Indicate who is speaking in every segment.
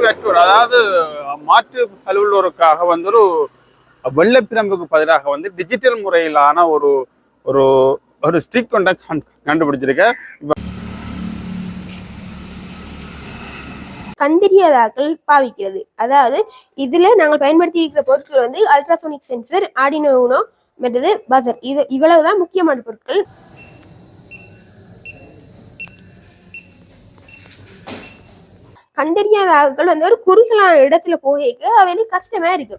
Speaker 1: கன்வர்வேக்டர் அதாவது மாற்று அலுவலருக்காக வந்து ஒரு வெள்ளப்பிரம்புக்கு பதிலாக வந்து டிஜிட்டல் முறையிலான ஒரு ஒரு ஒரு ஸ்டிக் கொண்ட கண் கண்டுபிடிச்சிருக்க.
Speaker 2: கண்டறியாதாக்கள் பாவிக்கிறது. அதாவது இதுல நாங்கள் பயன்படுத்தி இருக்கிற பொருட்கள் வந்து அல்ட்ராசோனிக் சென்சர் ஆடினோனோ மற்றது பசர் இது இவ்வளவுதான் முக்கியமான பொருட்கள். கண்டறியாத ஆட்கள் வந்து ஒரு குறுகலான இடத்துல போயிருக்கு. அவைகளுக்கு கஷ்டமா இருக்கு.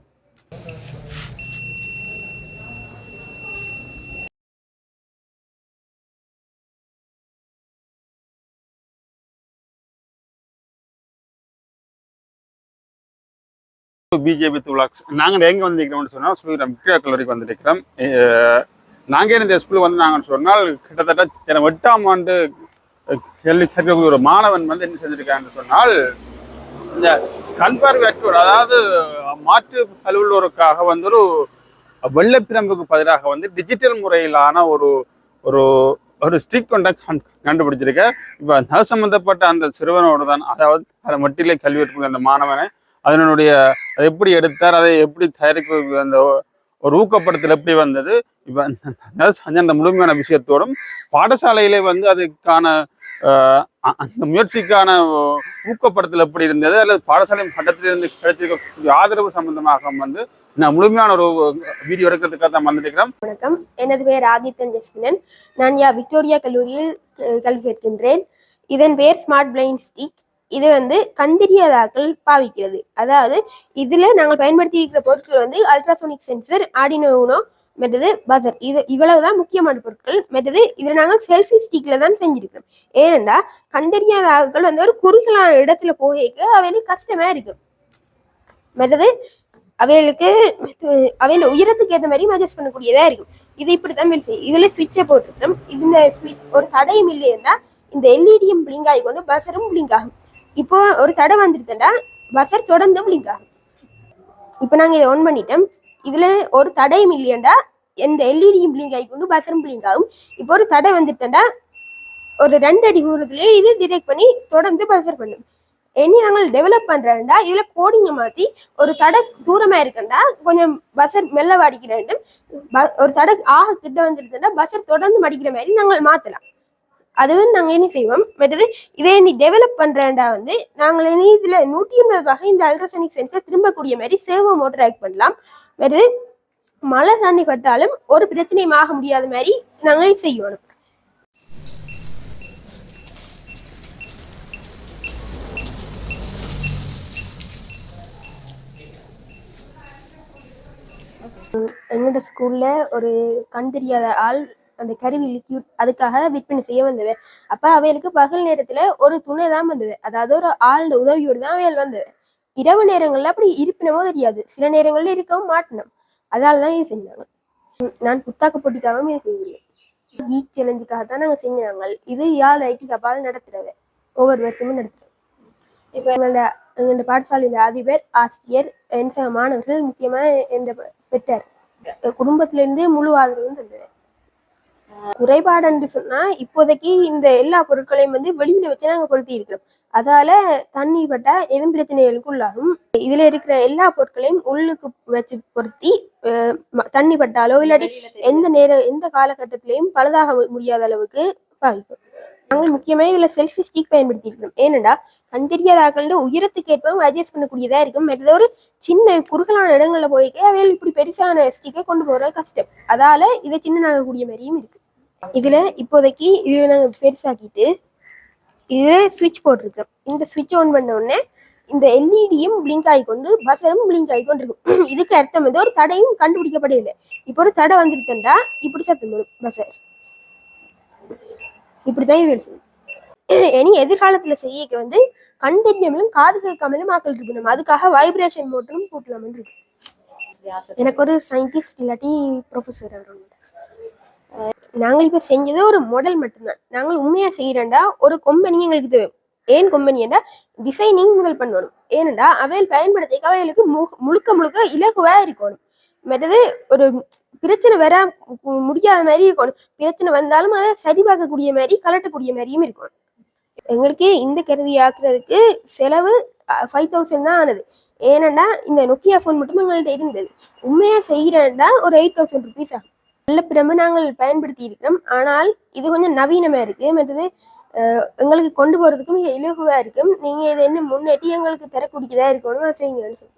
Speaker 1: பிஜேபி துலாக்ஸ் நாங்கள் எங்கே வந்திருக்கிறோம்னு சொன்னால் ஸ்ரீராம் விக்டோரியா கல்லூரிக்கு வந்திருக்கிறோம் நாங்கள் இந்த ஸ்கூல் வந்து நாங்கள் சொன்னால் கிட்டத்தட்ட எட்டாம் ஆண்டு கேள்வி கேட்கக்கூடிய ஒரு மாணவன் வந்து என்ன செஞ்சிருக்கான்னு சொன்னால் இந்த கன்வர்வேக்டர் அதாவது மாற்று கல்வியோருக்காக வந்து ஒரு வெள்ளப்பிரம்புக்கு பதிலாக வந்து டிஜிட்டல் முறையிலான ஒரு ஒரு ஒரு ஸ்டிக் கொண்ட கண்டுபிடிச்சிருக்க. இப்போ அது சம்பந்தப்பட்ட அந்த சிறுவனோடு தான் அதாவது அதை மட்டிலே கல்வி கற்கக்கூடிய அந்த மாணவனை அதனுடைய அதை எப்படி எடுத்தார் அதை எப்படி தயாரிக்க அந்த ஒரு ஊக்கப்படுத்தல் எப்படி வந்தது? இப்போ அதாவது அந்த முழுமையான விஷயத்தோடும் பாடசாலையிலே வந்து அதுக்கான அந்த முயற்சிக்கான ஊக்கப்படுத்தல் எப்படி இருந்தது? அல்லது பாடசாலை மட்டத்திலிருந்து கிடைச்சிருக்கக்கூடிய ஆதரவு சம்பந்தமாக வந்து நான் முழுமையான ஒரு வீடியோ எடுக்கிறதுக்காக தான் வந்திருக்கிறேன்
Speaker 2: வணக்கம். எனது பெயர் ஆதித்தன் ஜஸ்மினன் நான் யா விக்டோரியா கல்லூரியில் கல்வி கேட்கின்றேன் இதன் பெயர் ஸ்மார்ட் பிளைண்ட் ஸ்டிக். இது வந்து கண்டறியாதாக்கள் பாவிக்கிறது. அதாவது இதுல நாங்கள் பயன்படுத்தி இருக்கிற பொருட்கள் வந்து அல்ட்ராசோனிக் சென்சர் ஆடினோனோ மற்றது பசர் இது இவ்வளவுதான் முக்கியமான பொருட்கள். மற்றது இதில் நாங்கள் செல்ஃபி ஸ்டிக்ல தான் செஞ்சுருக்கிறோம். ஏனென்றா கண்டறியாத ஆட்கள் வந்து ஒரு குறுகலான இடத்துல போகைக்கு அவைகளுக்கு கஷ்டமா இருக்கும் மற்றது அவைகளுக்கு அவையில உயரத்துக்கு ஏற்ற மாதிரி அட்ஜஸ்ட் பண்ணக்கூடியதா இருக்கும் இது இப்படித்தான் வேலை செய்யும் இதுல சுவிட்சை போட்டுக்கிறோம் இந்த ஸ்விட்ச் ஒரு தடையும் இல்லையா இந்த எல்இடியும் பிளிங்க் ஆகி கொண்டு பசரும் பிளிங்க் ஆகும். இப்போ ஒரு தடை வந்துருச்சுண்டா பசர் தொடர்ந்து பிளிங்க் ஆகும். இப்போ நாங்கள் இதை ஆன் பண்ணிட்டோம். இதில் ஒரு தடையும் இல்லையாண்டா? எந்த எல்இடியும் பிளிங்க் ஆகி கொண்டு பசரும் பிளிங்க் ஆகும். இப்போ ஒரு தடை வந்துருச்சுண்டா ஒரு ரெண்டு அடி தூரத்துலேயே இது டிடெக்ட் பண்ணி தொடர்ந்து பசர் பண்ணும். இனி நாங்கள் டெவலப் பண்ணுறேன்டா இதில் கோடிங்க மாற்றி ஒரு தடை தூரமாக இருக்கேன்டா கொஞ்சம் பஸ்ஸர் மெல்ல வாடிக்கிற ப- ஒரு தடை ஆக கிட்ட வந்துருந்தா பஸ்ஸர் தொடர்ந்து மடிக்கிற மாதிரி நாங்கள் மாற்றலாம் அதுவும் நாங்கள் என்ன செய்வோம்? மற்றது இதை நீ டெவலப் பண்ணுறேன்டா வந்து நாங்கள் இனி இதில் நூற்றி ஐம்பது வகை இந்த அல்ட்ராசனிக் சென்சர் திரும்பக்கூடிய மாதிரி சேவோ மோட்டர் ஆக்ட் பண்ணலாம். மற்றது மழை தண்ணி பட்டாலும் ஒரு பிரச்சனையும் ஆக முடியாத மாதிரி நாங்கள் செய்யணும். எங்களோட ஸ்கூல்ல ஒரு கண் தெரியாத ஆள் அந்த கருவி லிக்யூட் அதுக்காக விற்பனை செய்ய வந்தவ அப்ப அவைகளுக்கு பகல் நேரத்துல ஒரு துணை தான் வந்தவ அதாவது ஒரு ஆளோட உதவியோடு தான் அவைகள் வந்தவ இரவு நேரங்கள்ல அப்படி இருப்பினமோ தெரியாது. சில நேரங்களில் இருக்கவும் மாட்டினோம் அதால தான் இது செஞ்சாங்க. நான் புத்தாக்க போட்டிக்காகவும் இது செய்யவில்லை கீக் சேலஞ்சுக்காக தான் நாங்க செஞ்சாங்க. இது யாழ் ஐடி கப்பால் நடத்துறவ ஒவ்வொரு வருஷமும் நடத்துறது இப்ப எங்களோட எங்களோட பாடசாலையில் அதிபர் ஆசிரியர் என் மாணவர்கள் முக்கியமா இந்த பெற்றார். குடும்பத்துல இருந்து முழு ஆதரவு தந்தது குறைபாடு என்று சொன்னா இப்போதைக்கு இந்த எல்லா பொருட்களையும் வந்து வெளியில வச்சு நாங்க கொளுத்தி இருக்கிறோம். அதால தண்ணி பட்டா எதுவும் பிரச்சனைகளுக்கு உள்ளாகும். இதுல இருக்கிற எல்லா பொருட்களையும் உள்ளுக்கு வச்சு பொருத்தி தண்ணி பட்டாலோ இல்லாட்டி எந்த நேர எந்த காலகட்டத்திலையும் பழுதாக முடியாத அளவுக்கு பாதிக்கும் நாங்கள் முக்கியமாக இதுல செல்ஃபி ஸ்டிக் பயன்படுத்தி இருக்கிறோம். ஏனென்றா கண் தெரியாத ஆக்களோட உயரத்துக்கு ஏற்பவும் அட்ஜஸ்ட் பண்ணக்கூடியதா இருக்கும். மற்றது ஒரு சின்ன குறுகலான இடங்களில் போய்க்க அவையில் இப்படி பெருசான ஸ்டிக்கை கொண்டு போறது கஷ்டம். அதால இதை சின்னனாகக்கூடிய மாதிரியும் இருக்கு. இதுல இப்போதைக்கு இது நாங்க பெருசாக்கிட்டு இதில் சுவிட்ச் போட்டிருக்கோம் இந்த சுவிட்ச் ஆன் பண்ண உடனே இந்த எல்இடியும் பிளிங்க் ஆகிக்கொண்டு பசரும் பிளிங்க் ஆகிக்கொண்டு இருக்கும் இதுக்கு அர்த்தம் வந்து ஒரு தடையும் கண்டுபிடிக்கப்படவில்லை இப்போ ஒரு தடை வந்துருத்தண்டா இப்படி சத்தம் வரும் பஸ்ஸர் இப்படிதான் இது வேலை இனி எதிர்காலத்துல செய்யக்க வந்து கண் தெரியாமலும் காது கேட்காமலும் ஆக்கள் இருக்கணும் அதுக்காக வைப்ரேஷன் மோட்டரும் போட்டலாம்னு இருக்கு. எனக்கு ஒரு சயின்டிஸ்ட் இல்லாட்டி ப்ரொஃபஸர் அவர் நாங்கள் இப்போ செஞ்சது ஒரு மாடல் மட்டும்தான். நாங்கள் உண்மையாக செய்கிறேன்டா ஒரு கம்பெனி எங்களுக்கு தேவை. ஏன் கம்பெனிடா டிசைனிங் முதல் பண்ணணும். ஏனண்டா அவையில் பயன்படுத்திக்க அவைகளுக்கு மு- முழுக்க முழுக்க இலகுவாக இருக்கணும். மற்றது ஒரு பிரச்சனை வர முடியாத மாதிரி இருக்கணும். பிரச்சனை வந்தாலும் அதை சரி பார்க்கக்கூடிய மாதிரி கலட்டக்கூடிய மாதிரியும் இருக்கணும். எங்களுக்கு இந்த கருவி ஆக்குறதுக்கு செலவு ஃபைவ் தௌசண்ட் தான் ஆனது. ஏனண்டா இந்த நொக்கியா ஃபோன் மட்டும் எங்கள்கிட்ட இருந்தது. உண்மையாக செய்கிறேன்டா ஒரு எயிட் தௌசண்ட் ருபீஸ் ஆகும். நல்ல நாங்கள் பயன்படுத்தி இருக்கிறோம். ஆனால் இது கொஞ்சம் நவீனமா இருக்கு. மற்றது எங்களுக்கு கொண்டு போறதுக்கு மிக இலகுவா இருக்கும். நீங்க இதை என்ன முன்னேற்றி எங்களுக்கு தரக்கூடியதா இருக்கணும் செய்யுங்கன்னு சொல்லி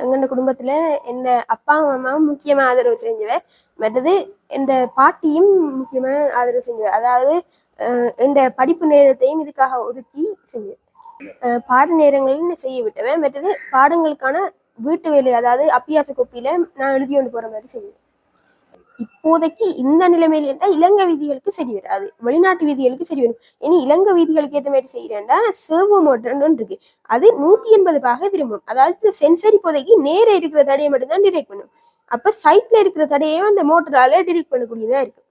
Speaker 2: எங்களோட குடும்பத்துல எந்த அப்பா அம்மாவும் முக்கியமா ஆதரவு செஞ்சவ மற்றது எந்த பாட்டியும் முக்கியமா ஆதரவு செஞ்சவ அதாவது எந்த படிப்பு நேரத்தையும் இதுக்காக ஒதுக்கி செஞ்சேன் பாட நேரங்களில் நான் செய்ய விட்டவன் மற்றது பாடங்களுக்கான வீட்டு வேலை அதாவது அப்பியாச கோப்பியில நான் எழுதி கொண்டு போற மாதிரி செய்வேன். இப்போதைக்கு இந்த நிலைமையில இருந்தா இலங்கை வீதிகளுக்கு சரி வராது வெளிநாட்டு வீதிகளுக்கு சரி வரும். இனி இலங்கை வீதிகளுக்கு ஏற்ற மாதிரி செய்யறேன்டா சர்வோ மோட்டர்னு இருக்கு. அது நூற்றி எண்பது பாக திரும்பும். அதாவது சென்சர் இப்போதைக்கு நேர இருக்கிற தடையை மட்டும்தான் டிடெக்ட் பண்ணும். அப்ப சைட்ல இருக்கிற தடையையும் அந்த மோட்டரால டிடெக்ட் பண்ணக்கூடியதா இருக்கு.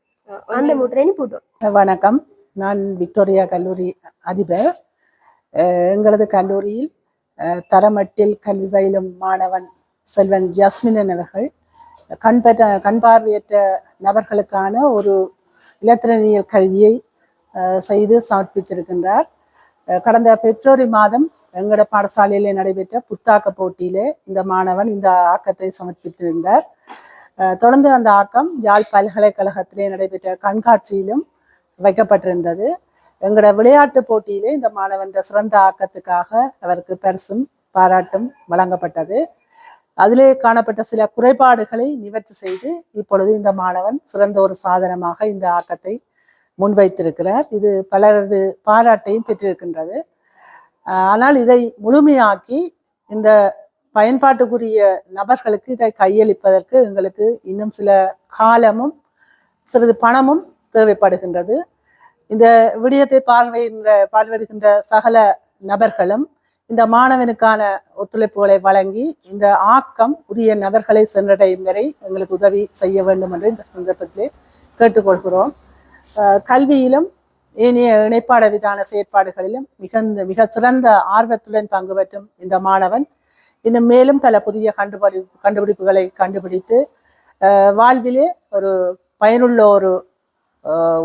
Speaker 2: அந்த மோட்டரை போட்டோம்
Speaker 3: வணக்கம். நான் விக்டோரியா கல்லூரி அதிபர். எங்களது கல்லூரியில் தரமட்டில் கல்வி பயிலும் மாணவன் செல்வன் ஜஸ்மினன் அவர்கள் கண் பெற்ற கண் பார்வையற்ற நபர்களுக்கான ஒரு இலத்திரனியல் கல்வியை செய்து சமர்ப்பித்திருக்கின்றார். கடந்த பிப்ரவரி மாதம் எங்களோட பாடசாலையிலே நடைபெற்ற புத்தாக்க போட்டியிலே இந்த மாணவன் இந்த ஆக்கத்தை சமர்ப்பித்திருந்தார். தொடர்ந்து அந்த ஆக்கம் யாழ் பல்கலைக்கழகத்திலே நடைபெற்ற கண்காட்சியிலும் வைக்கப்பட்டிருந்தது. எங்களோட விளையாட்டு போட்டியிலே இந்த மாணவன் சிறந்த ஆக்கத்துக்காக அவருக்கு பரிசும் பாராட்டும் வழங்கப்பட்டது. அதிலே காணப்பட்ட சில குறைபாடுகளை நிவர்த்தி செய்து இப்பொழுது இந்த மாணவன் சிறந்த ஒரு சாதனமாக இந்த ஆக்கத்தை முன்வைத்திருக்கிறார். இது பலரது பாராட்டையும் பெற்றிருக்கின்றது. ஆனால் இதை முழுமையாக்கி இந்த பயன்பாட்டுக்குரிய நபர்களுக்கு இதை கையளிப்பதற்கு எங்களுக்கு இன்னும் சில காலமும் சிறிது பணமும் தேவைப்படுகின்றது. இந்த விடயத்தை பார்வையின்ற பார்வையிடுகின்ற சகல நபர்களும் இந்த மாணவனுக்கான ஒத்துழைப்புகளை வழங்கி இந்த ஆக்கம் உரிய நபர்களை சென்றடையும் வரை எங்களுக்கு உதவி செய்ய வேண்டும் என்று இந்த சந்தர்ப்பத்திலே கேட்டுக்கொள்கிறோம். கல்வியிலும் ஏனைய இணைப்பாட விதான செயற்பாடுகளிலும் மிகுந்த மிக சிறந்த ஆர்வத்துடன் பங்கு பெற்றும் இந்த மாணவன் இன்னும் மேலும் பல புதிய கண்டுபிடி கண்டுபிடிப்புகளை கண்டுபிடித்து வாழ்விலே ஒரு பயனுள்ள ஒரு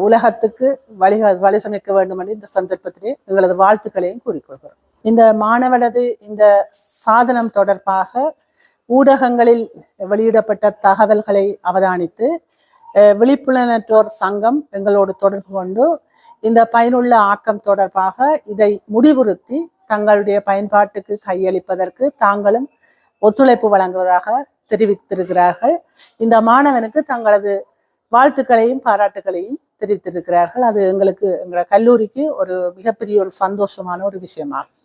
Speaker 3: உலகத்துக்கு வழி வழி சமைக்க வேண்டும் என்று இந்த சந்தர்ப்பத்திலே எங்களது வாழ்த்துக்களையும் கூறிக்கொள்கிறோம். இந்த மாணவனது இந்த சாதனம் தொடர்பாக ஊடகங்களில் வெளியிடப்பட்ட தகவல்களை அவதானித்து விழிப்புணர்வோர் சங்கம் எங்களோடு தொடர்பு கொண்டு இந்த பயனுள்ள ஆக்கம் தொடர்பாக இதை முடிவுறுத்தி தங்களுடைய பயன்பாட்டுக்கு கையளிப்பதற்கு தாங்களும் ஒத்துழைப்பு வழங்குவதாக தெரிவித்திருக்கிறார்கள். இந்த மாணவனுக்கு தங்களது வாழ்த்துக்களையும் பாராட்டுகளையும் தெரிவித்திருக்கிறார்கள். அது எங்களுக்கு எங்களோட கல்லூரிக்கு ஒரு மிகப்பெரிய ஒரு சந்தோஷமான ஒரு விஷயமாகும்.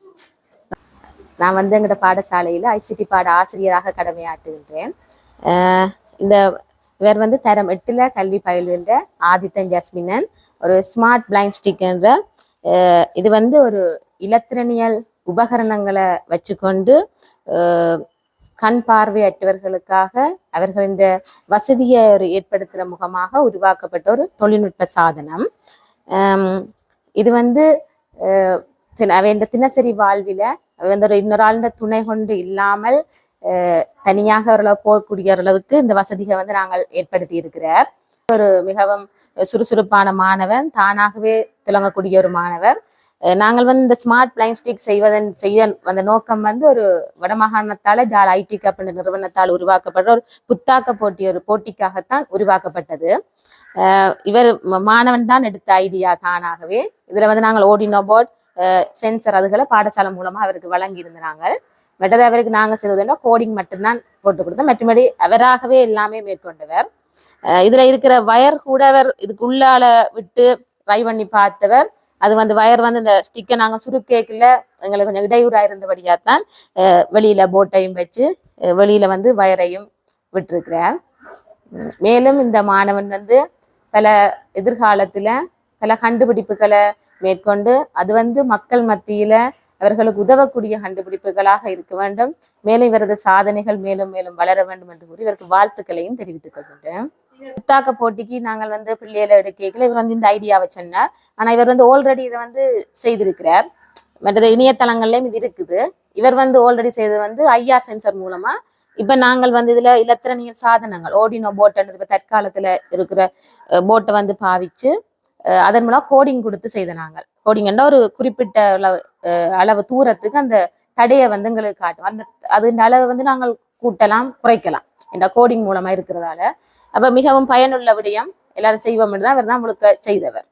Speaker 4: நான் வந்து எங்களோட பாடசாலையில் ஐசிடி பாட ஆசிரியராக கடமையாற்றுகின்றேன். இந்த இவர் வந்து தரம் எட்டில் கல்வி பயில்கின்ற ஆதித்தன் ஜஸ்மினன் ஒரு ஸ்மார்ட் பிளைண்ட் ஸ்டிக்ன்ற இது வந்து ஒரு இலத்திரனியல் உபகரணங்களை வச்சுக்கொண்டு கண் பார்வையற்றவர்களுக்காக அவர்களின் வசதியை ஒரு ஏற்படுத்துகிற முகமாக உருவாக்கப்பட்ட ஒரு தொழில்நுட்ப சாதனம். இது வந்து தின- அவன் தினசரி வாழ்வில் அவ வந்து ஒரு இன்னொரு துணை கொண்டு இல்லாமல் அஹ், தனியாக அவர்களை போகக்கூடிய அளவுக்கு இந்த வசதியை வந்து நாங்கள் ஏற்படுத்தி இருக்கிறார். ஒரு மிகவும் சுறுசுறுப்பான மாணவன் தானாகவே துலங்கக்கூடிய ஒரு மாணவர். நாங்கள் வந்து இந்த ஸ்மார்ட் பிளைன் ஸ்டிக் செய்வதன் செய்ய அந்த நோக்கம் வந்து ஒரு வடமாகாணத்தால ஜால் ஐடி கப் என்ற நிறுவனத்தால் உருவாக்கப்பட்ட ஒரு புத்தாக்க போட்டி ஒரு போட்டிக்காகத்தான் உருவாக்கப்பட்டது. இவர் மாணவன் தான் எடுத்த ஐடியா தானாகவே. இதுல வந்து நாங்கள் ஓடினோ போர்ட் சென்சர் அதுகளை பாடசாலை மூலமா அவருக்கு வழங்கி இருந்தாங்க மற்றது அவருக்கு நாங்கள் செய்ததுன்னா கோடிங் மட்டும்தான் போட்டு கொடுத்தோம். மற்றபடி அவராகவே எல்லாமே மேற்கொண்டவர். இதில் இதுல இருக்கிற வயர் கூட அவர் இதுக்குள்ளால விட்டு ட்ரை பண்ணி பார்த்தவர். அது வந்து வயர் வந்து இந்த ஸ்டிக்கை நாங்கள் சுருக்கேக்கில். எங்களுக்கு கொஞ்சம் இடையூறாக இருந்தபடியாக தான் வெளியில் வெளியில போட்டையும் வச்சு வெளியில் வந்து வயரையும் விட்டுருக்கிறேன் மேலும் இந்த மாணவன் வந்து பல எதிர்காலத்தில் பல கண்டுபிடிப்புகளை மேற்கொண்டு அது வந்து மக்கள் மத்தியில் அவர்களுக்கு உதவக்கூடிய கண்டுபிடிப்புகளாக இருக்க வேண்டும். மேலும் இவரது சாதனைகள் மேலும் மேலும் வளர வேண்டும் என்று கூறி இவருக்கு வாழ்த்துக்களையும் தெரிவித்துக் கொள்கின்றேன். புத்தாக்க போட்டிக்கு நாங்கள் வந்து பிள்ளைகளை எடுக்கல இவர் வந்து இந்த ஐடியாவை சொன்னார். ஆனால் இவர் வந்து ஆல்ரெடி இதை வந்து செய்திருக்கிறார். மற்றது இணையதளங்கள்லயும் இது இருக்குது. இவர் வந்து ஆல்ரெடி செய்தது வந்து ஐஆர் சென்சர் மூலமா. இப்ப நாங்கள் வந்து இதுல இலத்திரனியல் சாதனங்கள் ஓடினோ போட்டுன்றது இப்போ தற்காலத்துல இருக்கிற போட்டை வந்து பாவிச்சு அதன் மூலம் கோடிங் கொடுத்து செய்த நாங்கள். கோடிங் ஒரு குறிப்பிட்ட அளவு அளவு தூரத்துக்கு அந்த தடையை வந்து எங்களுக்கு காட்டும். அந்த அதுன்ற அளவு வந்து நாங்கள் கூட்டலாம் குறைக்கலாம். இந்த கோடிங் மூலமா இருக்கிறதால. அப்ப மிகவும் பயனுள்ள விடயம் எல்லாரும் செய்வோம் தான் அவர் தான் முழுக்க செய்தவர்.